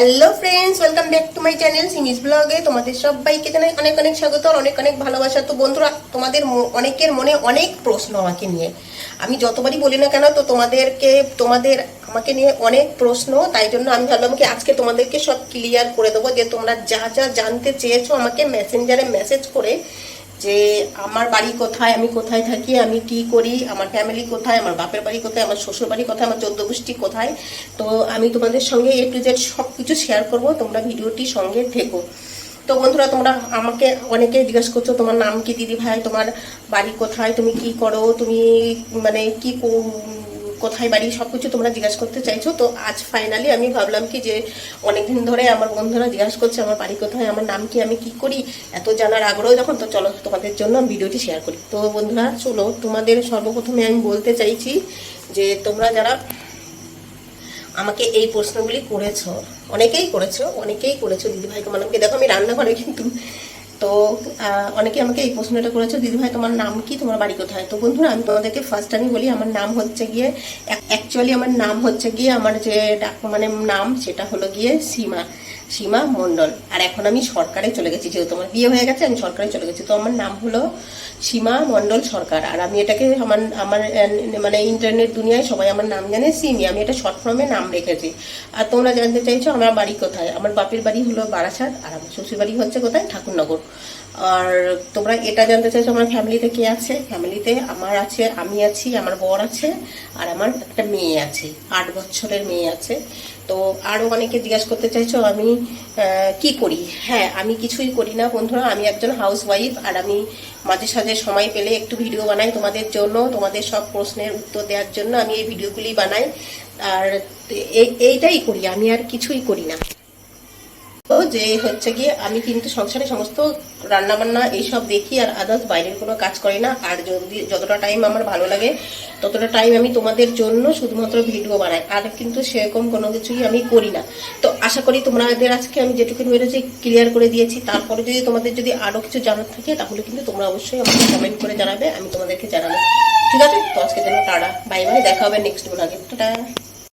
Hello friends welcome back to my channel সিমিস ব্লগে তোমাদের সবাইকে জানাই অনেক অনেক স্বাগত আর অনেক অনেক ভালোবাসা। তো বন্ধুরা, তোমাদের অনেকের মনে অনেক প্রশ্ন আমাকে নিয়ে। আমি যতবারই বলি না কেন, তো তোমাদেরকে তোমাদের আমাকে নিয়ে অনেক প্রশ্ন, তাই জন্য আমি ভাবলাম কি আজকে তোমাদেরকে সব ক্লিয়ার করে দেবো যে তোমরা যা যা জানতে চেয়েছো আমাকে মেসেঞ্জারে মেসেজ করে যে আমার বাড়ি কোথায়, আমি কোথায় থাকি, আমি কি করি, আমার ফ্যামিলি কোথায়, আমার বাপের বাড়ি কোথায়, আমার শ্বশুর বাড়ি কোথায়, আমার চোদ্দ গোষ্ঠী কোথায়, তো আমি তোমাদের সঙ্গে এ টু জেড সব কিছু শেয়ার করব, তোমরা ভিডিওটি সঙ্গে থেকো। তো বন্ধুরা, তোমরা আমাকে অনেকে জিজ্ঞাসা করছ, তোমার নাম কি দিদি ভাই তোমার বাড়ি কোথায়, তুমি কি করো, তুমি মানে কি কো- কোথায় বাড়ি সব কিছু তোমরা জিজ্ঞাসা করতে চাইছো। তো আজ ফাইনালি আমি ভাবলাম কি যে অনেকদিন ধরে আমার বন্ধুরা জিজ্ঞাসা করছে, আমার বাড়ি কোথায়, আমার নাম কি, আমি কি করি, এত জানার আগ্রহ যখন তো চলো তোমাদের জন্য আমি ভিডিওটি শেয়ার করি। তো বন্ধুরা, চলো তোমাদের সর্বপ্রথমে আমি বলতে চাইছি যে তোমরা যারা আমাকে এই প্রশ্নগুলি করেছ, অনেকেই করেছ অনেকেই করেছ দিদিভাই তোমার নামকে দেখো আমি রান্নাঘরে কিন্তু তো অনেকে আমাকে এই প্রশ্নটা করেছ দিদিভাই তোমার নাম কি? তোমার বাড়ি কোথায়? তো বন্ধুরা, আমি তোমাদেরকে ফার্স্ট আমি বলি, আমার নাম হচ্ছে গিয়ে অ্যাকচুয়ালি আমার নাম হচ্ছে গিয়ে আমার যে ডাক- মানে নাম, সেটা হলো গিয়ে সীমা। সীমা মণ্ডল। আর এখন আমি সরকারে চলে গেছি, যেহেতু আমার বিয়ে হয়ে গেছে, আমি সরকারে চলে গেছি। তো আমার নাম হলো সীমা মণ্ডল সরকার। আর আমি এটাকে আমার আমার মানে ইন্টারনেট দুনিয়ায় সবাই আমার নাম জানে, সিমি। আমি এটা শর্ট ফর্মে নাম রেখেছি। আর তোমরা জানতে চাইছো আমার বাড়ি কোথায়? আমার বাপের বাড়ি হলো বারাসাত, আর আমার শ্বশুর বাড়ি হচ্ছে কোথায়? ঠাকুরনগর। আর তোমরা এটা জানতে চাইছো আমার ফ্যামিলিতে কে আছে? ফ্যামিলিতে আমার আছে, আমি আছি, আমার বর আছে, আর আমার একটা মেয়ে আছে, আট বছরের মেয়ে আছে। তো আরও অনেকে জিজ্ঞাসা করতে চাইছো আমি কি করি? হ্যাঁ আমি কিছুই করি না বন্ধুরা। আমি একজন হাউস ওয়াইফ আর আমি মাঝে সাঝে সময় পেলে একটু ভিডিও বানাই তোমাদের জন্য, তোমাদের সব প্রশ্নের উত্তর দেওয়ার জন্য আমি এই ভিডিওগুলি বানাই। আর এই- এইটাই করি, আমি আর কিছুই করি না। তো যে হচ্ছে গিয়ে আমি কিন্তু সংসারে সমস্ত রান্না বান্না এইসব দেখি আর আদার্স বাইরের কোনো কাজ করি না। আর যদি যতটা টাইম আমার ভালো লাগে ততটা টাইম আমি তোমাদের জন্য শুধুমাত্র ভিডিও বানাই। আর কিন্তু সেরকম কোনো কিছুই আমি করি না। তো আশা করি তোমাদের আজকে আমি যেটুকু বেরোচ্ছি ক্লিয়ার করে দিয়েছি। তারপরে যদি তোমাদের যদি আরও কিছু জানার থাকে, তাহলে কিন্তু তোমরা অবশ্যই আমাকে কমেন্ট করে জানাবে, আমি তোমাদেরকে জানাব। ঠিক আছে? তো আজকের জন্য টাটা। বাই বাই দেখা হবে নেক্সট ব্লগে টাটা।